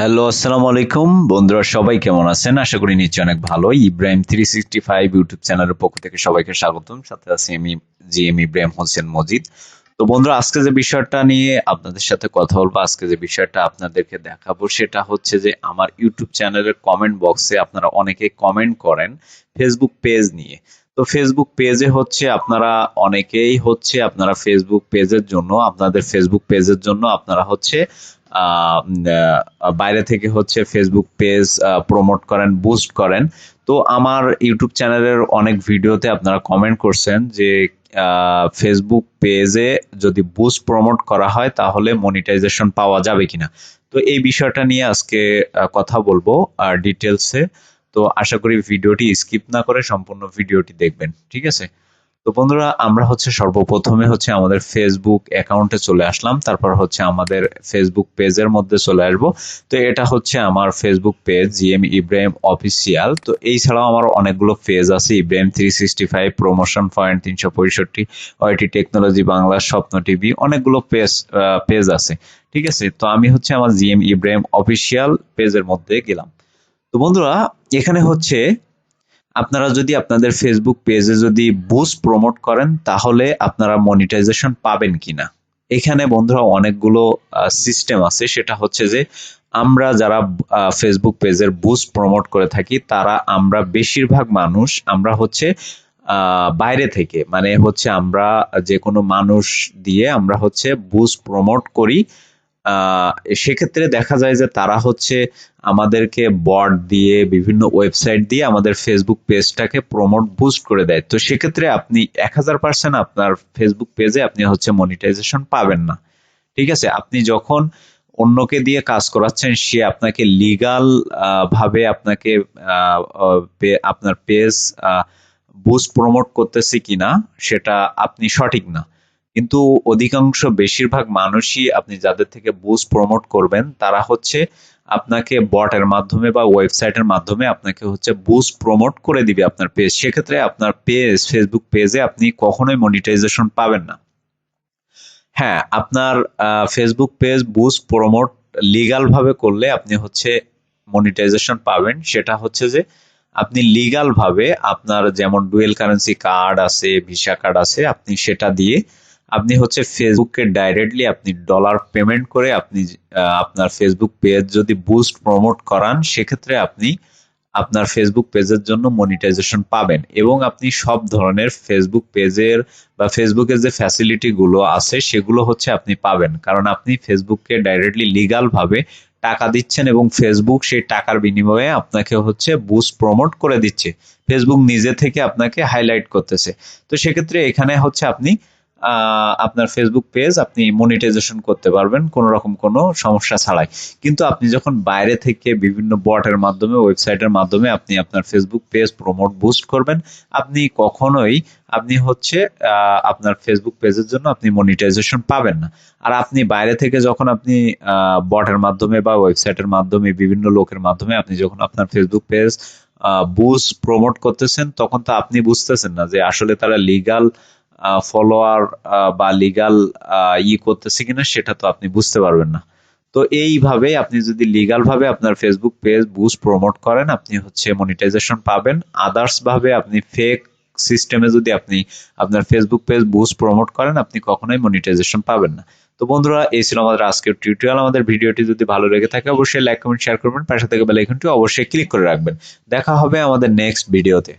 Hello আসসালামু আলাইকুম বন্ধুরা, সবাই কেমন আছেন? আশা করি নিশ্চয়ই অনেক ভালো Ibrahim three sixty five YouTube চ্যানেলের পক্ষ থেকে সবাইকে স্বাগতম। সাথে আছি আমি জি এম ইব্রাহিম হোসেন মজিদ। তো বন্ধুরা, আজকে যে বিষয়টা নিয়ে আপনাদের সাথে কথা বলব, আজকে যে বিষয়টা আপনাদেরকে দেখাবো, সেটা হচ্ছে যে আমার ইউটিউব চ্যানেলের কমেন্ট বক্সে আপনারা অনেকে কমেন্ট করেন ফেসবুক পেজ নিয়ে। তো ফেসবুক পেজে হচ্ছে আপনারা অনেকেই হচ্ছে আপনারা ফেসবুক পেজের জন্য, আপনাদের ফেসবুক পেজের জন্য আপনারা হচ্ছে বাইরে থেকে হচ্ছে ফেসবুক পেজ প্রমোট করেন বুস্ট করেন। তো আমার ইউটিউব চ্যানেলের অনেক ভিডিওতে আপনারা কমেন্ট করছেন যে ফেসবুক পেজে যদি বুস্ট প্রমোট করা হয়, তাহলে মনিটাইজেশন পাওয়া যাবে কিনা। তো এই বিষয়টা নিয়ে আজকে কথা বলব আর ডিটেলসে তো আশা করি ভিডিওটি স্কিপ না করে সম্পূর্ণ ভিডিওটি দেখবেন, ঠিক আছে? তো বন্ধুরা, আমরা হচ্ছে সর্বপ্রথমে হচ্ছে আমাদের ফেসবুক অ্যাকাউন্টে চলে আসলাম, তারপর হচ্ছে আমাদের ফেসবুক পেজের মধ্যে চলে আসব। তো এটা হচ্ছে আমার Facebook page GM Ibrahim official তো এই ছাড়াও আমার অনেকগুলো পেজ আছে Ibrahim three sixty five promotion point তিনশো পঁয়ষট্টি ওয়াইটি টেকনোলজি বাংলা স্বপ্ন টিভি অনেকগুলো পেজ পেজ আছে, ঠিক আছে? তো আমি হচ্ছে আমার জিএম ইব্রাহিম অফিসিয়াল পেজের মধ্যে গেলাম। তো বন্ধুরা, এখানে হচ্ছে আপনারা যদি আপনাদের ফেসবুক পেজে যদি বুস্ট প্রমোট করেন, তাহলে আপনারা মনিটাইজেশন পাবেন কিনা? এখানে বন্ধুরা অনেকগুলো সিস্টেম আছে। সেটা হচ্ছে যে, আমরা যারা ফেসবুক পেজের বুস্ট প্রমোট করে থাকি, তারা আমরা বেশিরভাগ মানুষ, আমরা হচ্ছে বাইরে থেকে। মানে হচ্ছে আমরা যে কোনো মানুষ দিয়ে আমরা হচ্ছে বুস্ট প্রমোট করি। সেক্ষেত্রে দেখা যায় যে তারা হচ্ছে আমাদেরকে বট দিয়ে, বিভিন্ন ওয়েবসাইট দিয়ে আমাদের ফেসবুক পেজটাকে প্রমোট বুস্ট করে দেয়। তো সেক্ষেত্রে আপনি এক হাজার পার্সেন্ট আপনার ফেসবুক পেজে আপনি হচ্ছে মনিটাইজেশন পাবেন না। ঠিক আছে? আপনি যখন অন্যকে দিয়ে কাজ করাচ্ছেন, সে আপনাকে লিগাল ভাবে আপনাকে আপনার পেজ বুস্ট প্রমোট করতেছে কিনা, সেটা আপনি সঠিক না। কিন্তু অধিকাংশ বেশিরভাগ মানুষই আপনি যাদের থেকে বুস্ট প্রমোট করবেন, তারা হচ্ছে আপনাকে বটের মাধ্যমে বা ওয়েবসাইটের মাধ্যমে আপনাকে হচ্ছে বুস্ট প্রমোট করে দিবে আপনার পেজ সেক্ষেত্রে আপনার পেজ ফেসবুক পেজে আপনি কখনোই মনিটাইজেশন পাবেন না। হ্যাঁ আপনার Facebook page boost promote legal ভাবে করলে আপনি হচ্ছে মনিটাইজেশন পাবেন। সেটা হচ্ছে যে আপনি লিগাল ভাবে আপনার যেমন ডুয়েল কারেন্সি কার্ড আছে ভিসা কার্ড আছে, আপনি সেটা দিয়ে আপনি হচ্ছে ফেসবুককে ডাইরেক্টলি আপনি ডলার পেমেন্ট করে আপনি আপনার ফেসবুক পেজ যদি বুস্ট প্রমোট করান, সেক্ষেত্রে আপনি আপনার ফেসবুক পেজের জন্য মনিটাইজেশন পাবেন। এবং আপনি সব ধরনের ফেসবুক পেজের বা ফেসবুকের যে ফ্যাসিলিটি গুলো আছে, সেগুলো হচ্ছে আপনি পাবেন। কারণ আপনি ফেসবুককে ডাইরেক্টলি লিগালভাবে টাকা দিচ্ছেন এবং ফেসবুক সেই টাকার বিনিময়ে আপনাকে হচ্ছে বুস্ট প্রমোট করে দিচ্ছে। ফেসবুক নিজে থেকে আপনাকে হাইলাইট করতেছে। তো সেক্ষেত্রে এখানে হচ্ছে আপনি আপনার ফেসবুক পেজ আপনি মনিটাইজেশন করতে পারবেন কোনো রকম কোনো সমস্যা ছাড়াই। কিন্তু আপনি যখন বাইরে থেকে বিভিন্ন বটের মাধ্যমে ওয়েবসাইটের মাধ্যমে আপনি আপনার ফেসবুক পেজ প্রমোট বুস্ট করবেন, আপনি কখনোই, আপনি হচ্ছে আপনার ফেসবুক পেজের জন্য আপনি মনিটাইজেশন পাবেন না। আর আপনি বাইরে থেকে যখন আপনি বটের মাধ্যমে বা ওয়েবসাইটের মাধ্যমে, বিভিন্ন লোকের মাধ্যমে আপনি যখন আপনার ফেসবুক পেজ বুস্ট প্রমোট করতেছেন, তখন তো আপনি বুঝতেছেন না যে আসলে তারা লিগাল ফলোয়ার বা লিগাল ই করতেছে কিনা সেটা তো আপনি বুঝতে পারবেন না। তো এইভাবে আপনি যদি লিগাল ভাবে আপনার ফেসবুক পেজ বুস্ট প্রমোট করেন, আপনি হচ্ছে মনিটাইজেশন পাবেন। আদার্স ভাবে আপনি ফেক সিস্টেমে যদি আপনি আপনার ফেসবুক পেজ বুস্ট প্রমোট করেন, আপনি কখনোই মনিটাইজেশন পাবেন না। তো বন্ধুরা, এই ছিল আমাদের আজকের টিউটোরিয়াল আমাদের ভিডিওটি যদি ভালো লেগে থাকে, অবশ্যই লাইক কমেন্ট শেয়ার করবেন। পাশে থেকে বেল আইকনটি অবশ্যই ক্লিক করে রাখবেন। দেখা হবে আমাদের নেক্সট ভিডিওতে